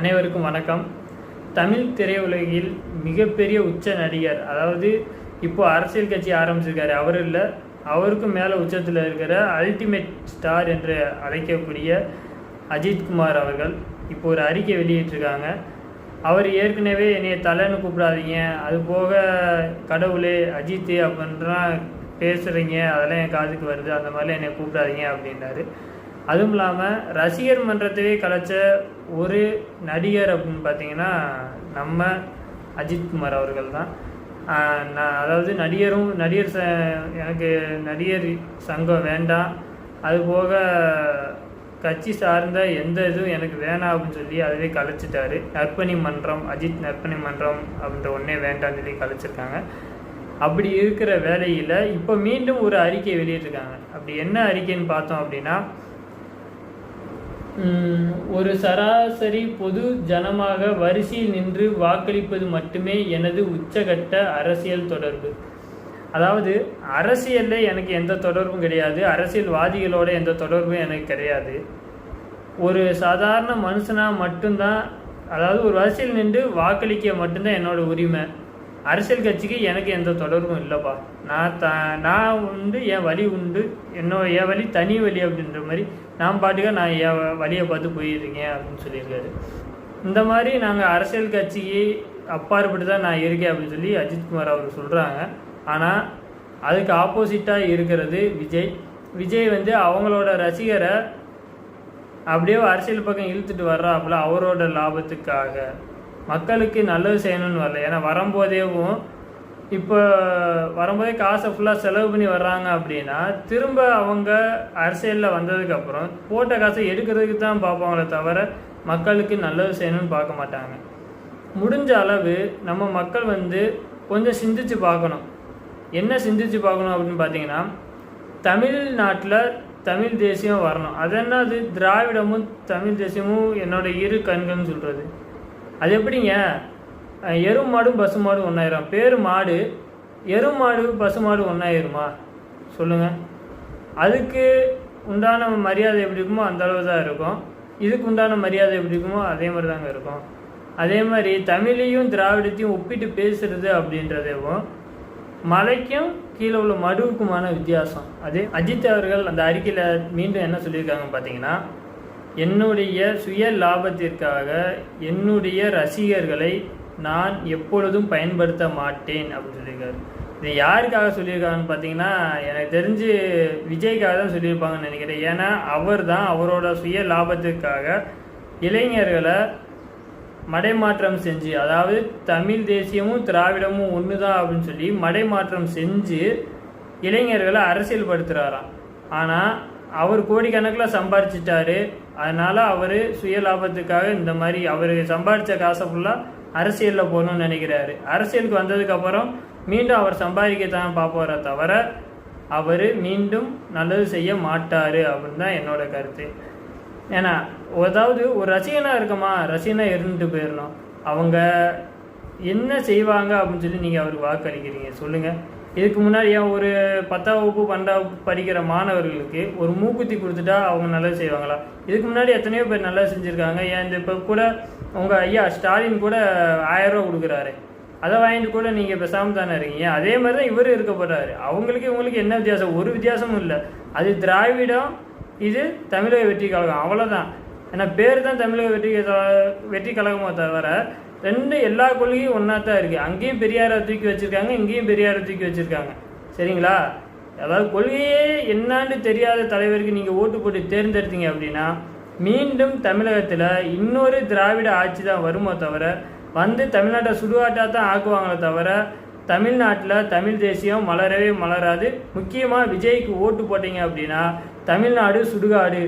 அனைவருக்கும் வணக்கம். தமிழ் திரையுலகில் மிகப்பெரிய உச்ச நடிகர் அதாவது இப்போ அரசியல் கட்சி ஆரம்பிச்சிருக்காரு. அவர் இல்லை அவருக்கும் மேலே உச்சத்தில் இருக்கிற அல்டிமேட் ஸ்டார் என்று அழைக்கக்கூடிய அஜித்குமார் அவர்கள் இப்போ ஒரு அறிக்கை வெளியிட்டிருக்காங்க. அவர் ஏற்கனவே என்னைய தலைன்னு கூப்பிடாதீங்க. அது போக கடவுளே அஜித் அப்படின்லாம் பேசுகிறீங்க அதெல்லாம் என் காதுக்கு வருது. அந்த மாதிரிலாம் என்னை கூப்பிடாதீங்க அப்படின்னாரு அதுவும் இல்லாமல் ரசிகர் மன்றத்தையே கலைச்ச ஒரு நடிகர் அப்படின்னு பார்த்தீங்கன்னா நம்ம அஜித்குமார் அவர்கள் தான். நான் அதாவது நடிகரும் நடிகர் ச எனக்கு நடிகர் சங்கம் வேண்டாம். அது போக கட்சி சார்ந்த எந்த இதுவும் எனக்கு வேணாம் அப்படின்னு சொல்லி அதுவே கலைச்சிட்டாரு. நற்பணி மன்றம் அஜித் நற்பணி மன்றம் அப்படின்ற ஒன்றே வேண்டாம்னு சொல்லி கலைச்சிருக்காங்க. அப்படி இருக்கிற வேலையில் இப்போ மீண்டும் ஒரு அறிக்கை வெளியிட்டிருக்காங்க. அப்படி என்ன அறிக்கைன்னு பார்த்தோம் அப்படின்னா ஒரு சராசரி பொது ஜனமாக வரிசையில் நின்று வாக்களிப்பது மட்டுமே எனது உச்சகட்ட அரசியல் தொடர்பு. அதாவது அரசியலில் எனக்கு எந்த தொடர்பும் கிடையாது அரசியல்வாதிகளோட எந்த தொடர்பும் எனக்கு கிடையாது. ஒரு சாதாரண மனுஷனாக மட்டும்தான் அதாவது ஒரு வரிசையில் நின்று வாக்களிக்க மட்டும்தான் என்னோட உரிமை. அரசியல் கட்சிக்கு எனக்கு எந்த தொடர்பும் இல்லைப்பா. நான் த நான் உண்டு என் வழி உண்டு. என்னோட என் வழி தனி வழி அப்படின்ற மாதிரி நான் பாட்டுக்க நான் என் வழியை பார்த்து போயிருக்கேன் அப்படின்னு சொல்லியிருக்காரு. இந்த மாதிரி நாங்கள் அரசியல் கட்சிக்கு அப்பாற்பட்டு தான் நான் இருக்கேன் அப்படின்னு சொல்லி அஜித்குமார் அவர் சொல்கிறாங்க ஆனால் அதுக்கு ஆப்போசிட்டாக இருக்கிறது விஜய். விஜய் வந்து அவங்களோட ரசிகரை அப்படியே அரசியல் பக்கம் இழுத்துட்டு வர்றாப்புல அவரோட லாபத்துக்காக. மக்களுக்கு நல்லது செய்யணும்னு வரல. ஏன்னா வரும்போதேவும் இப்போ வரும்போதே காசை ஃபுல்லாக செலவு பண்ணி வர்றாங்க அப்படின்னா திரும்ப அவங்க அரசியலில் வந்ததுக்கப்புறம் போட்ட காசை எடுக்கிறதுக்கு தான் பார்ப்பாங்களே தவிர மக்களுக்கு நல்லது செய்யணும்னு பார்க்க மாட்டாங்க. முடிஞ்ச அளவு நம்ம மக்கள் வந்து கொஞ்சம் சிந்திச்சு பார்க்கணும். என்ன சிந்திச்சு பார்க்கணும் அப்படின்னு பார்த்தீங்கன்னா தமிழ்நாட்டில் தமிழ் தேசியம் வரணும். அது என்னது? திராவிடமும் தமிழ் தேசியமும் என்னோட இரு கண்கள்னு சொல்கிறது அது எப்படிங்க? அஹ் எரு மாடும் பசு மாடும் ஒன்றாயிரம் பேர் மாடு எரு மாடு பசு மாடு ஒன்றாயிருமா சொல்லுங்கள் அதுக்கு உண்டான மரியாதை எப்படி இருக்குமோ அந்த அளவு தான் இருக்கும். இதுக்கு உண்டான மரியாதை எப்படி இருக்குமோ அதே மாதிரி தாங்க இருக்கும். அதே மாதிரி தமிழையும் திராவிடத்தையும் ஒப்பிட்டு பேசுறது அப்படின்றதேவும் மலைக்கும் கீழே உள்ள மடுவுக்குமான வித்தியாசம். அதே அஜித் அவர்கள் அந்த அறிக்கையில் மீண்டும் என்ன சொல்லியிருக்காங்க பார்த்தீங்கன்னா என்னுடைய சுய லாபத்திற்காக என்னுடைய ரசிகர்களை நான் எப்பொழுதும் பயன்படுத்த மாட்டேன் அப்படின்னு சொல்லியிருக்காரு. இது யாருக்காக சொல்லியிருக்காங்கன்னு பார்த்தீங்கன்னா எனக்கு தெரிஞ்சு விஜய்க்காக தான் சொல்லியிருப்பாங்கன்னு நினைக்கிறேன். ஏன்னா அவர் தான் அவரோட சுய லாபத்துக்காக இளைஞர்களை மடைமாற்றம் செஞ்சு அதாவது தமிழ் தேசியமும் திராவிடமும் ஒன்று தான் அப்படின்னு சொல்லி மடைமாற்றம் செஞ்சு இளைஞர்களை அரசியல்படுத்துகிறாராம் ஆனால் அவர் கோடிக்கணக்கில் சம்பாரிச்சிட்டாரு. அதனால் அவர் சுய லாபத்துக்காக இந்த மாதிரி அவர் சம்பாதிச்ச காசை ஃபுல்லாக அரசியலில் போகணும்னு நினைக்கிறாரு. அரசியலுக்கு வந்ததுக்கப்புறம் மீண்டும் அவர் சம்பாதிக்கத்தான் பார்ப்பாரே தவிர அவர் மீண்டும் நல்லது செய்ய மாட்டார் அப்படின்னு தான் என்னோட கருத்து. ஏன்னா அதாவது ஒரு ரசிகனாக இருக்கமா? ரசிகனாக இருந்துட்டு போயிடணும் அவங்க என்ன செய்வாங்க அப்படின்னு சொல்லி நீங்கள் அவருக்கு வாக்களிக்கிறீங்க. சொல்லுங்கள் இதுக்கு முன்னாடி ஏன் ஒரு பத்தாம் வகுப்பு பன்னெண்டாம் வகுப்பு படிக்கிற மாணவர்களுக்கு ஒரு மூக்குத்தி கொடுத்துட்டா அவங்க நல்லா செய்வாங்களா? இதுக்கு முன்னாடி எத்தனையோ பேர் நல்லா செஞ்சுருக்காங்க. ஏன் இந்த இப்போ கூட உங்கள் ஐயா ஸ்டாலின் கூட ஆயிரம் ரூபா கொடுக்குறாரு. அதை வாங்கிட்டு கூட நீங்கள் பேசாமல் தானே இருக்கீங்க. அதே மாதிரி தான் இவர் இருக்க அவங்களுக்கு இவங்களுக்கு என்ன வித்தியாசம்? ஒரு வித்தியாசமும் இல்லை. அது திராவிடம் இது தமிழக வெற்றி கழகம். அவ்வளோதான் ஏன்னா பேர் தான் தமிழக வெற்றி வெற்றி கழகமாக தவிர ரெண்டு எல்லா கொள்கையும் ஒன்றா தான் இருக்குது அங்கேயும் பெரியாரை தூக்கி வச்சுருக்காங்க இங்கேயும் பெரியாரை தூக்கி வச்சுருக்காங்க. சரிங்களா? அதாவது கொள்கையே என்னான்னு தெரியாத தலைவருக்கு நீங்கள் ஓட்டு போட்டு தேர்ந்தெடுத்தீங்க அப்படின்னா மீண்டும் தமிழகத்தில் இன்னொரு திராவிட ஆட்சி தான் வருமோ தவிர வந்து தமிழ்நாட்டை சுடுகாட்டாக தான் ஆக்குவாங்களே தவிர தமிழ்நாட்டில் தமிழ் தேசியம் மலரவே மலராது. முக்கியமாக விஜய்க்கு ஓட்டு போட்டீங்க அப்படின்னா தமிழ்நாடு சுடுகாடு.